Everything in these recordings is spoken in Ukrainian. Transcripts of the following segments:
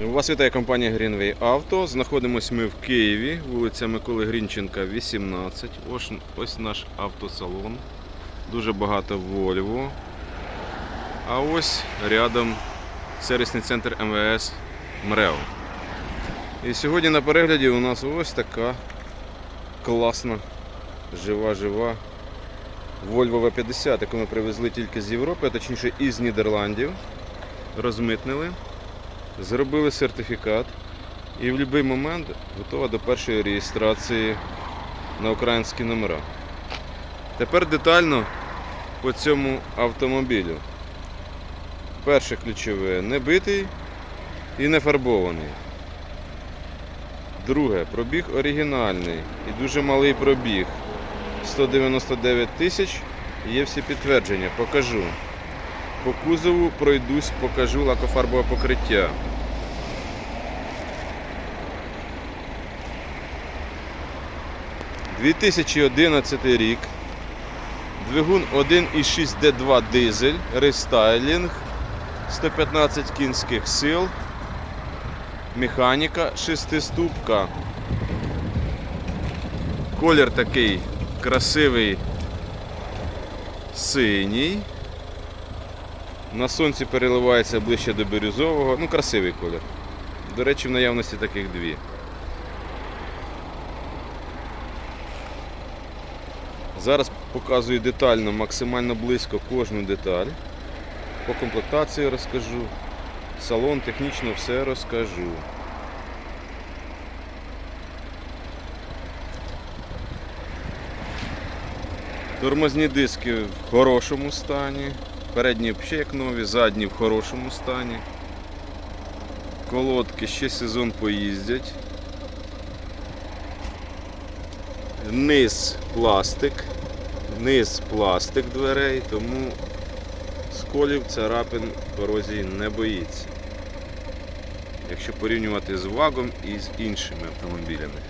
Вас вітає компанія Greenway Auto. Знаходимось ми в Києві, вулиця Миколи Грінченка, 18. Ось, ось наш автосалон. Дуже багато Volvo. А ось рядом сервісний центр МВС МРЕО. І сьогодні на перегляді у нас ось така класна, жива-жива Volvo V50, яку ми привезли тільки з Європи, а точніше із Нідерландів. Розмитнили. Зробили сертифікат і в будь-який момент готова до першої реєстрації на українські номера. Тепер детально по цьому автомобілю. Перше ключове не битий і не фарбований. Друге, пробіг оригінальний і дуже малий пробіг. 199 тисяч. Є всі підтвердження, покажу. По кузову пройдусь, покажу лакофарбове покриття. – 2011 рік. Двигун 1,6 D2 дизель, рестайлінг, 115 кінських сил, механіка, шестиступка. Колір такий красивий синій. На сонці переливається ближче до бірюзового. Ну, красивий колір. До речі, в наявності таких дві. Зараз показую детально, максимально близько кожну деталь. По комплектації розкажу. Салон технічно все розкажу. Тормозні диски в хорошому стані. Передні взагалі як нові, задні в хорошому стані. Колодки ще сезон поїздять. Низ пластик. Низ пластик дверей, тому сколів царапин корозії не боїться. Якщо порівнювати з вагом і з іншими автомобілями.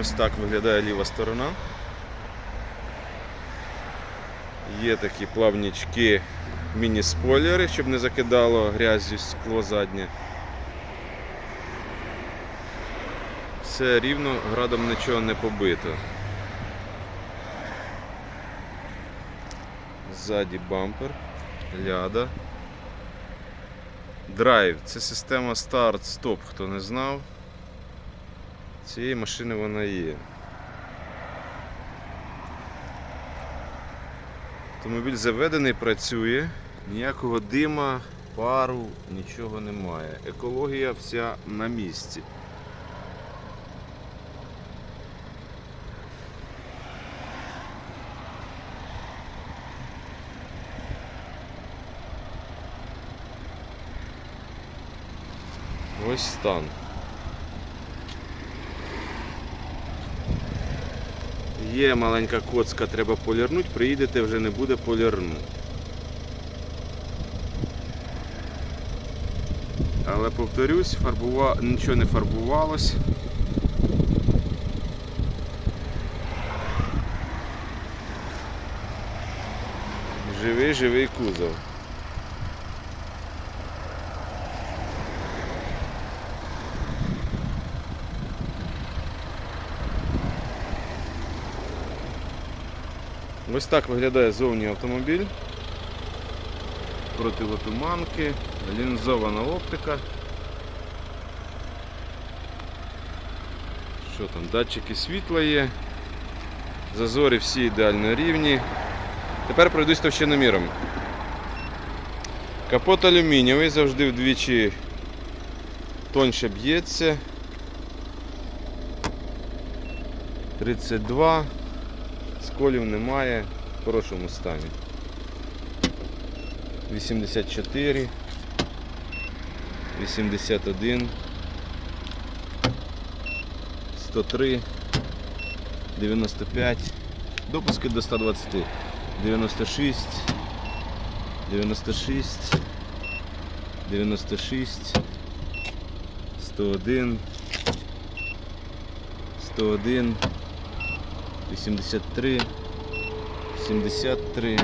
Ось так виглядає ліва сторона. Є такі плавнічки, міні-спойлери, щоб не закидало грязю скло заднє. Все рівно, градом нічого не побито. Ззаді бампер, ляда. Драйв це система старт-стоп, хто не знав. Цієї машини вона є. Автомобіль заведений, працює, ніякого дима, пару, нічого немає. Екологія вся на місці. Ось стан. Є маленька коцка, треба полірнути, приїдете, вже не буде полірну. Але повторюсь, фарбува... нічого не фарбувалось. Живий, живий кузов. Ось так виглядає зовні автомобіль. Противотуманки, лінзована оптика. Що там, датчики світла є. Зазори всі ідеально рівні. Тепер пройдусь товщиноміром. Капот алюмінієвий, завжди вдвічі тоньше б'ється. 32. Сколів немає, в хорошому стані. 84, 81, 103, 95, допуски до 120, 96, 96, 96, 101, 101, 83, 73,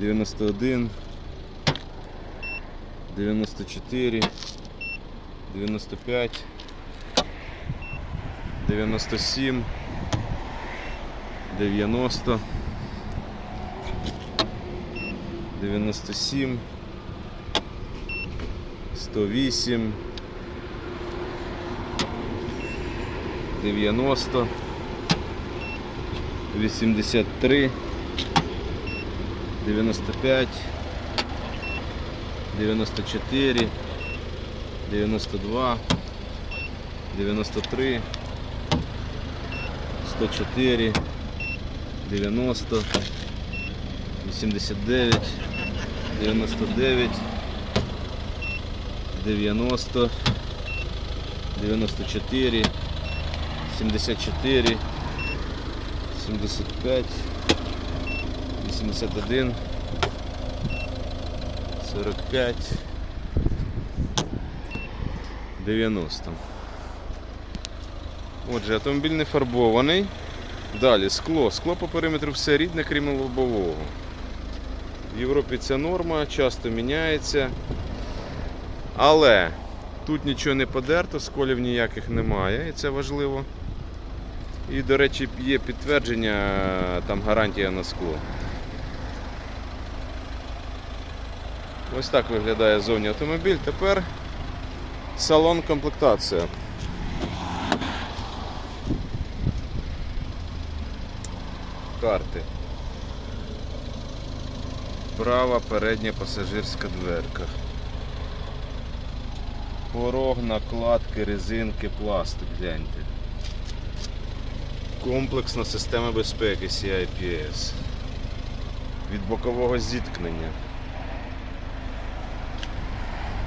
91, 94, 95, 97, 90, 97, 108, 90, 83, 95, 94, 92, 93, 104, 90, 89, 99, 90, 94, 74, 75, 81, 45, 90. Отже, автомобіль не фарбований. Далі скло. Скло по периметру все рідне, крім лобового. В Європі ця норма, часто міняється. Але тут нічого не подерто, сколів ніяких немає, і це важливо. І, до речі, є підтвердження, там гарантія на скло. Ось так виглядає зовні автомобіль. Тепер салон комплектація. Карти. Права передня пасажирська дверка. Порог, накладки, резинки, пластик, гляньте. Комплексна система безпеки CIPS. Від бокового зіткнення.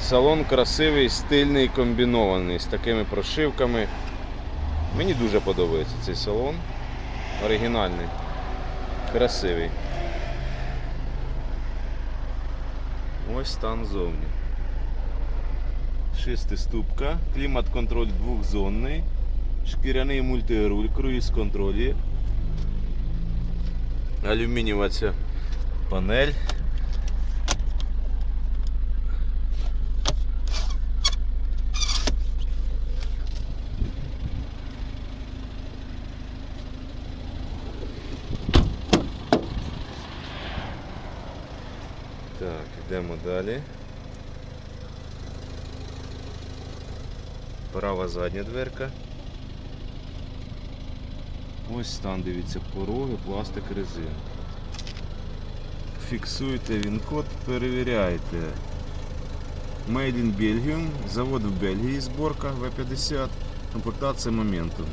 Салон красивий, стильний, комбінований з такими прошивками. Мені дуже подобається цей салон. Оригінальний, красивий. Ось стан зовні. Шестиступка, клімат-контроль двохзонний, шкіряний мультируль, круїз контроль є. Алюмінієва ця панель. Так, йдемо далі. Права задня дверка. Ось стан, дивіться, пороги, пластик, резин. Фіксуйте він код, перевіряйте. Made in Belgium, завод в Бельгії, зборка В50, комплектація моменту.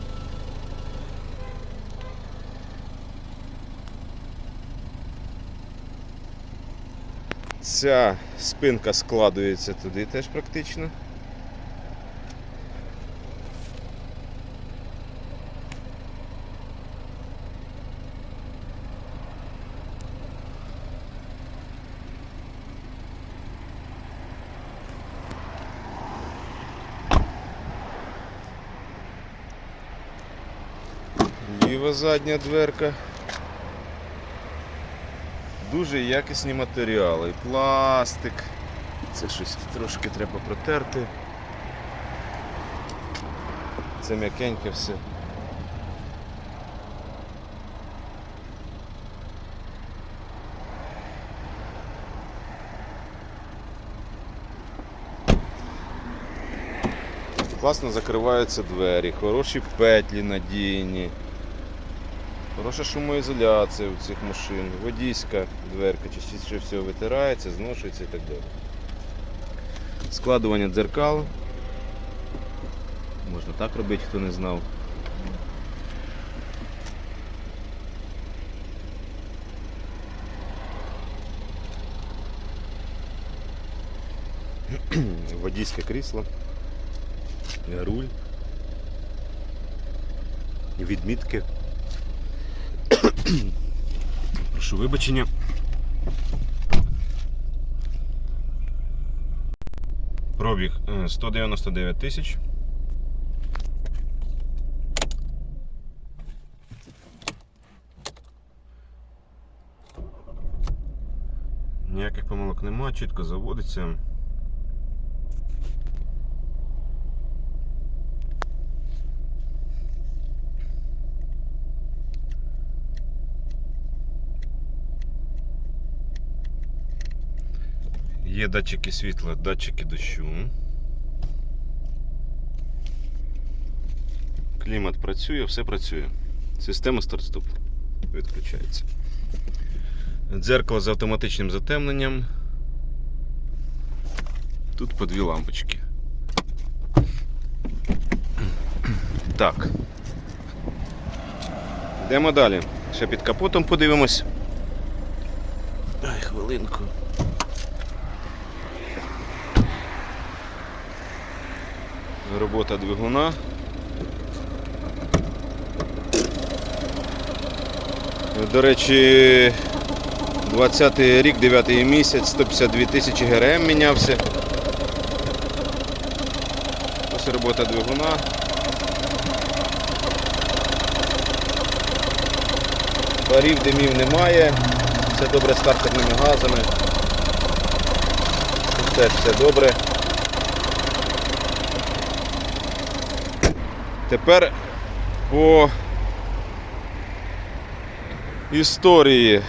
Ця спинка складується туди теж практично. Ліва задня дверка. Дуже якісні матеріали. Пластик. Це щось трошки треба протерти. Це м'якеньке все. Класно закриваються двері, хороші петлі надійні. Хороша шумоізоляція у цих машин, водійська дверка частіше всього витирається, зношується і так далі. Складування дзеркал. Можна так робити, хто не знав. Водійське крісло, руль, відмітки. Прошу вибачення. Пробіг е, 199 тисяч. Ніяких помилок нема, чітко заводиться. Є датчики світла, датчики дощу. Клімат працює, все працює. Система старт-стоп відключається. Дзеркало з автоматичним затемненням. Тут по дві лампочки. Так. Йдемо далі. Ще під капотом подивимось. Ай, хвилинку. Робота двигуна. До речі, 20 й рік, 9 й місяць, 152 тисячі ГРМ мінявся. Ось робота двигуна. Парів димів немає. Все добре з картерними газами. Тут теж все добре. Тепер по історії.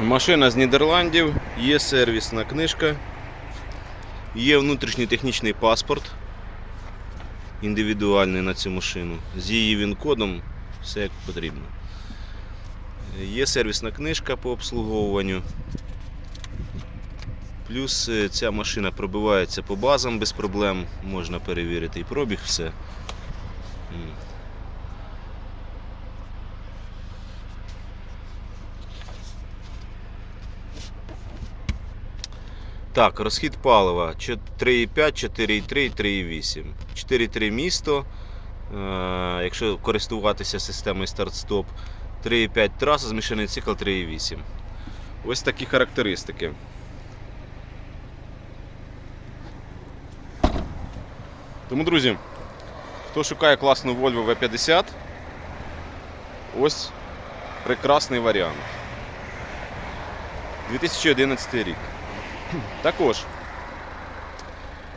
Машина з Нідерландів, є сервісна книжка, є внутрішній технічний паспорт індивідуальний на цю машину з її він-кодом, все як потрібно. Є сервісна книжка по обслуговуванню. Плюс е, ця машина пробивається по базам без проблем, можна перевірити і пробіг, все. Так, розхід палива 3,5, 4,3, 3,8. 4,3 місто. Е, Якщо користуватися системою старт-стоп, 3,5 траса, змішаний цикл 3,8. Ось такі характеристики. Тому, друзі, хто шукає класну Volvo V50, ось прекрасний варіант. 2011 рік. Також,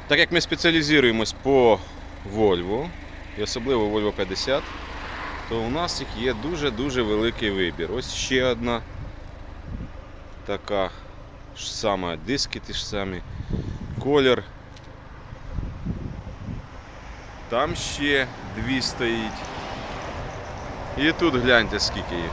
так як ми спеціалізуємось по Volvo, і особливо Volvo 50, то у нас їх є дуже-дуже великий вибір. Ось ще одна така ж сама, диски ті ж самі, колір. Там ще дві стоїть. І тут гляньте скільки їх.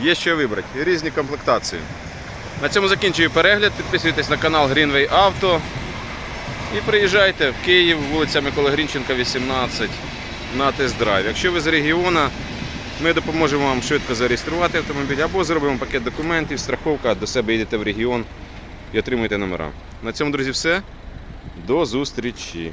Є що вибрати. Різні комплектації. На цьому закінчую перегляд. Підписуйтесь на канал Greenway Auto. І приїжджайте в Київ, вулиця Миколи Грінченка, 18 на тест-драйв. Якщо ви з регіону, ми допоможемо вам швидко зареєструвати автомобіль або зробимо пакет документів, страховка, до себе їдете в регіон і отримуєте номера. На цьому, друзі, все. До зустрічі!